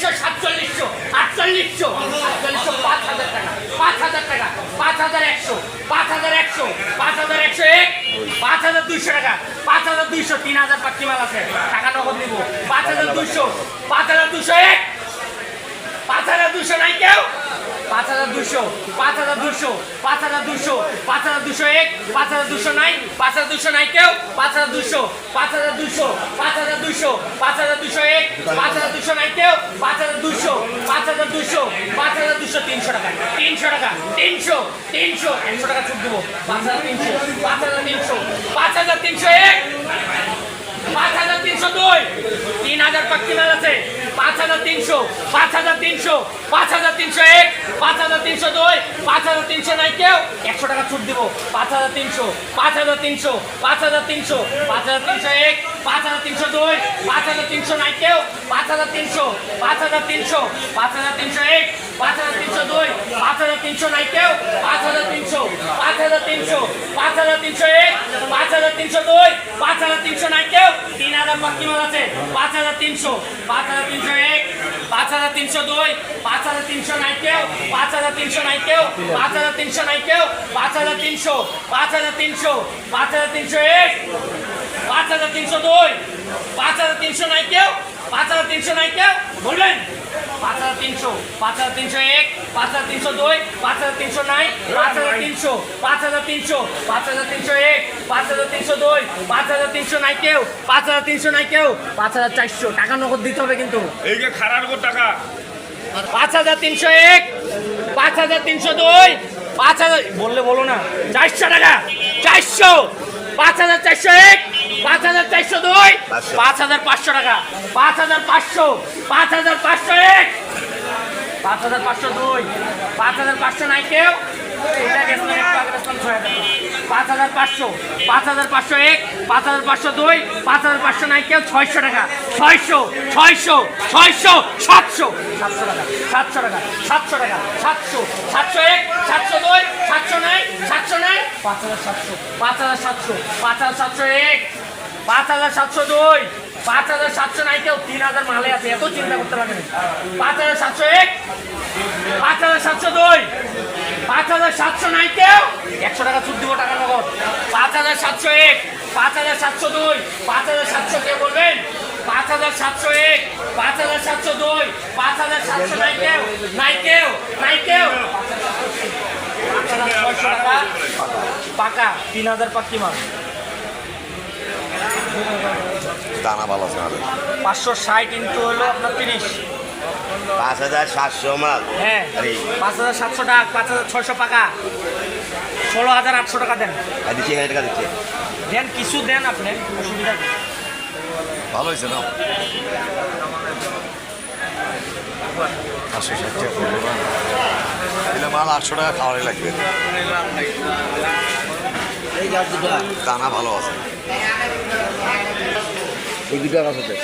আটচল্লিশশো সাতচল্লিশশো আটচল্লিশশো আটচল্লিশশো পাঁচ হাজার টাকা পাঁচ হাজার টাকা পাঁচ হাজার একশো পাঁচ হাজার একশো পাঁচ হাজার একশো এক পাঁচ হাজার দুইশো টাকা পাঁচ হাজার দুইশো তিন হাজার পাখি মাল আছে টাকা নগদ দিব পাঁচ হাজার দুইশো পাঁচ হাজার দুইশো এক পাঁচ হাজার দুশো নাই কেউ পাঁচ হাজার দুশো পাঁচ হাজার দুশো পাঁচ হাজার দুশো পাঁচ হাজার দুশো এক পাঁচ হাজার দুশো নাই পাঁচ হাজার দুশো নাই কেউ পাঁচ হাজার দুশো পাঁচ হাজার দুশো পাঁচ হাজার দুশো পাঁচ হাজার দুশো এক পাঁচ হাজার দুশো নাই কেউ পাঁচ হাজার দুশো পাঁচ হাজার দুশো পাঁচ হাজার দুশো তিনশো টাকা তিনশো টাকা তিনশো তিনশো একশো টাকা ছুট দেবো পাঁচ হাজার তিনশো পাঁচ হাজার তিনশো পাঁচ হাজার তিনশো এক পাঁচ হাজার তিনশো দুই তিন হাজার পাখি মাল আছে পাঁচ হাজার তিনশো পাঁচ হাজার তিনশো পাঁচ হাজার তিনশো এক পাঁচ হাজার তিনশো দুই পাঁচ হাজার তিনশো নাই কেউ একশো টাকা ছুট দিব পাঁচ হাজার তিনশো পাঁচ হাজার তিনশো পাঁচ হাজার তিনশো পাঁচ হাজার তিনশো এক পাঁচ হাজার তিনশো দুই পাঁচ হাজার তিনশো নাই কেউ পাঁচ হাজার তিনশো পাঁচ হাজার তিনশো পাঁচ হাজার তিনশো এক পাঁচ হাজার তিনশো দুই পাঁচ হাজার তিনশো নাই কেউ পাঁচ হাজার তিনশো পাঁচ হাজার তিনশো পাঁচ হাজার তিনশো এক পাঁচ হাজার তিনশো দুই পাঁচ হাজার তিনশো নাই তিন হাজার বাকি মাল আছে পাঁচ হাজার তিনশো পাঁচ হাজার তিনশো এক পাঁচ হাজার তিনশো দুই পাঁচ হাজার তিনশো নাই কেউ পাঁচ হাজার তিনশো নাই কেউ পাঁচ হাজার তিনশো নাই কেউ পাঁচ হাজার তিনশো পাঁচ হাজার তিনশো পাঁচ হাজার তিনশো এক পাঁচ হাজার তিনশো দুই পাঁচ হাজার তিনশো নাই কেউ পাঁচ হাজার তিনশো নাই কেউ বললেন পাঁচ হাজার তিনশো পাঁচ হাজার তিনশো এক পাঁচ হাজার তিনশো দুই পাঁচ হাজার তিনশো নাই পাঁচ হাজার তিনশো পাঁচ হাজার তিনশো পাঁচ হাজার তিনশো এক পাঁচ হাজার তিনশো দুই পাঁচ হাজার তিনশো নাই কেউ পাঁচ হাজার তিনশো নাই কেউ পাঁচ হাজার চারশো টাকা নগদ দিতে হবে কিন্তু এই যে খারাপ টাকা পাঁচ হাজার তিনশো এক পাঁচ হাজার তিনশো দুই পাঁচ হাজার বললে বলো না চারশো টাকা চারশো পাঁচ হাজার চারশো এক পাঁচ হাজার চারশো দুই পাঁচ হাজার পাঁচশো টাকা পাঁচ হাজার পাঁচশো পাঁচ হাজার পাঁচশো এক পাঁচ হাজার পাঁচশো দুই পাঁচ হাজার পাঁচশো নাই কেউ। পাঁচ হাজার পাঁচশো পাঁচ হাজার পাঁচশো এক পাঁচ হাজার পাঁচশো দুই পাঁচ হাজার পাঁচশো নাই কেউ ছয়শো টাকা ছয়শো ছয়শো ছয়শো সাতশো সাতশো টাকা সাতশো টাকা সাতশো টাকা সাতশো সাতশো এক সাতশো দুই সাতশো নাই সাতশো নাই পাঁচ হাজার সাতশো পাঁচ হাজার সাতশো পাঁচ হাজার সাতশো এক পাঁচ হাজার সাতশো দুই পাঁচ হাজার সাতশো নাই কেউ তিন হাজার মালে আছে এত চিন্তা করতে পারবেন পাঁচ হাজার সাতশো এক পাঁচ হাজার সাতশো দুই পাঁচ হাজার সাতশো নাই কেউ একশো টাকা সুদ দিব টাকা নগদ পাঁচ হাজার সাতশো এক পাঁচ হাজার সাতশো দুই পাঁচ হাজার সাতশো কে বলবেন পাঁচ হাজার সাতশো এক পাঁচ হাজার সাতশো দুই পাঁচ হাজার সাতশো নাই কেউ নাই কেউ নাই কেউ পাকা তিন হাজার পাক্কি মাল দানা ভালো আছে আমাদের। পাঁচশো ষাট ইন্টু হলো আপনার তিরিশ। পাঁচ হাজার সাতশো মাল। হ্যাঁ পাঁচ হাজার সাতশো টাকা পাঁচ হাজার ছয়শো টাকা ষোলো হাজার আটশো টাকা দেন। দিচ্ছি হাজার টাকা দিচ্ছে। দেন কিছু দেন আপনি অসুবিধা ভালো হয়েছে না? পাঁচশো ষাট টাকা দিলে মাল আটশো টাকা খাওয়ারই লাগবে। দানা ভালো আছে। এই দুটো আছে।